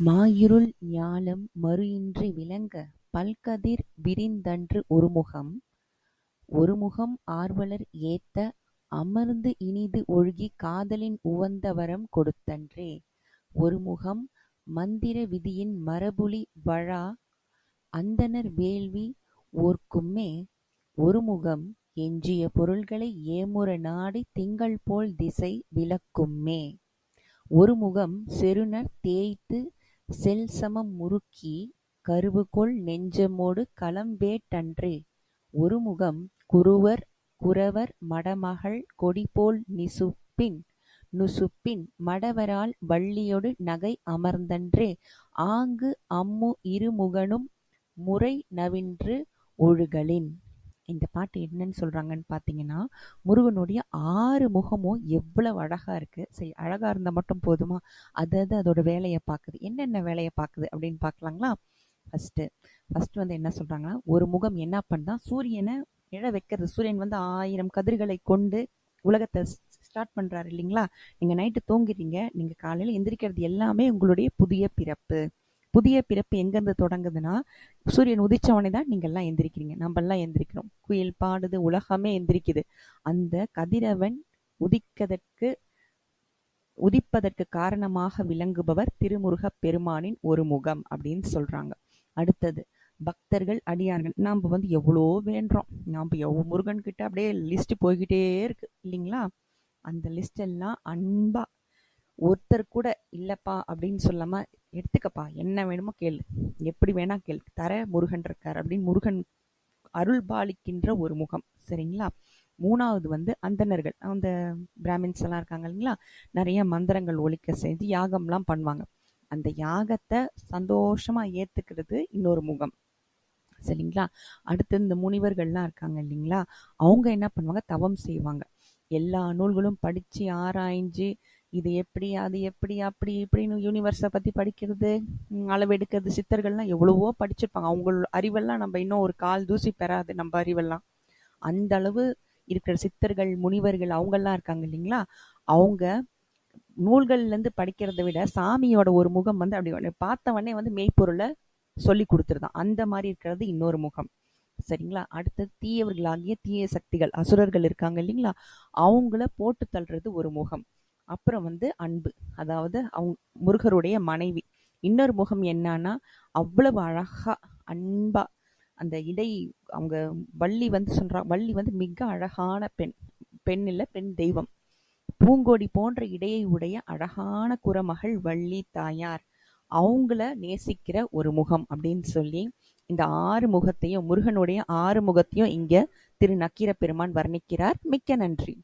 மாயிருள் ஞாலம் மறுஇன்றி விளங்க பல்கதிர் விரிந்தன்று ஒருமுகம் ஒருமுகம் ஆர்வலர் ஏத்த அமர்ந்து இனிது ஒழுகிக் காதலின் உவந்த வரம் கொடுத்தன்றே ஒருமுகம் மந்திர விதியின் மரபுளி வழா அந்தணர் வேள்வி ஓர்க்கும்மே ஒருமுகம் எஞ்சிய பொருள்களை ஏமுற நாடித் திங்கள்போல் திசை விலக்கும்மே ஒருமுகம் செருநர் தேய்த்து செல்சமம் முறுக்கி கருவுகொள் நெஞ்சமொடு களம்வேட் டன்றே ஒருமுகம் குருவர் குரவர் மடமகள் கொடிபோல் நிசுப்பின் நுசுப்பின் மடவரால் வள்ளியொடு நகை அமர்ந்தன்றே ஆங்கு அம்மு இருமுகனும் முறை நவின்று ஒழுகலின். இந்த பாட்டு என்னன்னு சொல்கிறாங்கன்னு பார்த்தீங்கன்னா முருகனுடைய ஆறு முகமும் எவ்வளவு அழகாக இருக்குது சரி அழகாக இருந்தால் மட்டும் போதுமா? அது அது அதோட வேலையை பார்க்குது என்னென்ன வேலையை பார்க்குது அப்படின்னு பார்க்கலாங்களா ஃபஸ்ட்டு ஃபஸ்ட்டு வந்து என்ன சொல்கிறாங்கன்னா ஒரு முகம் என்ன பண்ணா சூரியனை இழ வைக்கிறது. சூரியன் வந்து ஆயிரம் கதிர்களை கொண்டு உலகத்தை ஸ்டார்ட் பண்ணுறாரு இல்லைங்களா? நீங்கள் நைட்டு தூங்குறீங்க நீங்கள் காலையில் எந்திரிக்கிறது எல்லாமே உங்களுடைய புதிய பிறப்பு. புதிய பிறப்பு எங்கேருந்து தொடங்குதுன்னா சூரியன் உதிச்சவனே தான் நீங்கள்லாம் எந்திரிக்கிறீங்க. நம்மெல்லாம் எந்திரிக்கிறோம். குயில் பாடுது உலகமே எந்திரிக்குது. அந்த கதிரவன் உதிக்கதற்கு உதிப்பதற்கு காரணமாக விளங்குபவர் திருமுருகப் பெருமானின் ஒரு முகம் அப்படின்னு சொல்றாங்க. அடுத்தது பக்தர்கள் அடியார்கள். நாம் வந்து எவ்வளோ வேண்டுறோம் நாம் எவ்வளோ முருகன்கிட்ட அப்படியே லிஸ்ட் போய்கிட்டே இருக்கு. இல்லைங்களா? அந்த லிஸ்ட் எல்லாம் அன்பா ஒருத்தர் கூட இல்லைப்பா அப்படின்னு சொல்லாமல் எடுத்துக்கப்பா என்ன வேணுமோ கேளு. எப்படி வேணா கேளு. தர முருகன் இருக்கார் அப்படின்னு முருகன் அருள் பாலிக்கின்ற ஒரு முகம். சரிங்களா? மூணாவது வந்து அந்தணர்கள். அந்த பிராமின்ஸ் எல்லாம் இருக்காங்க இல்லைங்களா? நிறைய மந்திரங்கள் ஒழிக்க செஞ்சு யாகம்லாம் பண்ணுவாங்க. அந்த யாகத்தை சந்தோஷமா ஏத்துக்கிறது இன்னொரு முகம். சரிங்களா? அடுத்து இந்த முனிவர்கள்லாம் இருக்காங்க இல்லைங்களா? அவங்க என்ன பண்ணுவாங்க? தவம் செய்வாங்க. எல்லா நூல்களும் படித்து ஆராய்ஞ்சு இது எப்படி அது எப்படி அப்படி இப்படின்னு யூனிவர்ஸை பற்றி படிக்கிறது அளவெடுக்கிறது சித்தர்கள்லாம் எவ்வளவோ படிச்சிருப்பாங்க. அவங்களோட அறிவெல்லாம் நம்ம இன்னும் ஒரு கால் தூசி பெறாது நம்ம அறிவெல்லாம். அந்த அளவு இருக்கிற சித்தர்கள் முனிவர்கள் அவங்கெல்லாம் இருக்காங்க இல்லைங்களா? அவங்க நூல்கள்லேருந்து படிக்கிறத விட சாமியோட ஒரு முகம் வந்து அப்படி பார்த்தவொடனே வந்து மெய்ப்பொருளை சொல்லி கொடுத்துருதான். அந்த மாதிரி இருக்கிறது இன்னொரு முகம். சரிங்களா? அடுத்தது தீயவர்களாகிய தீய சக்திகள் அசுரர்கள் இருக்காங்க இல்லைங்களா? அவங்கள போட்டு தள்ளுறது ஒரு முகம். அப்புறம் வந்து அன்பு. அதாவது அவங்க முருகருடைய மனைவி. இன்னொரு முகம் என்னன்னா அவ்வளவு அழகா அன்பா அந்த இடை அவங்க வள்ளி வந்து சொல்றா வள்ளி வந்து மிக அழகான பெண். பெண் இல்லை பெண் தெய்வம். பூங்கோடி போன்ற இடையை உடைய அழகான குரமகள் வள்ளி தாயார். அவங்கள நேசிக்கிற ஒரு முகம் அப்படின்னு சொல்லி இந்த ஆறு முகத்தையும் முருகனுடைய ஆறு முகத்தையும் இங்க திரு நக்கீர பெருமான் வர்ணிக்கிறார். மிக்க நன்றி.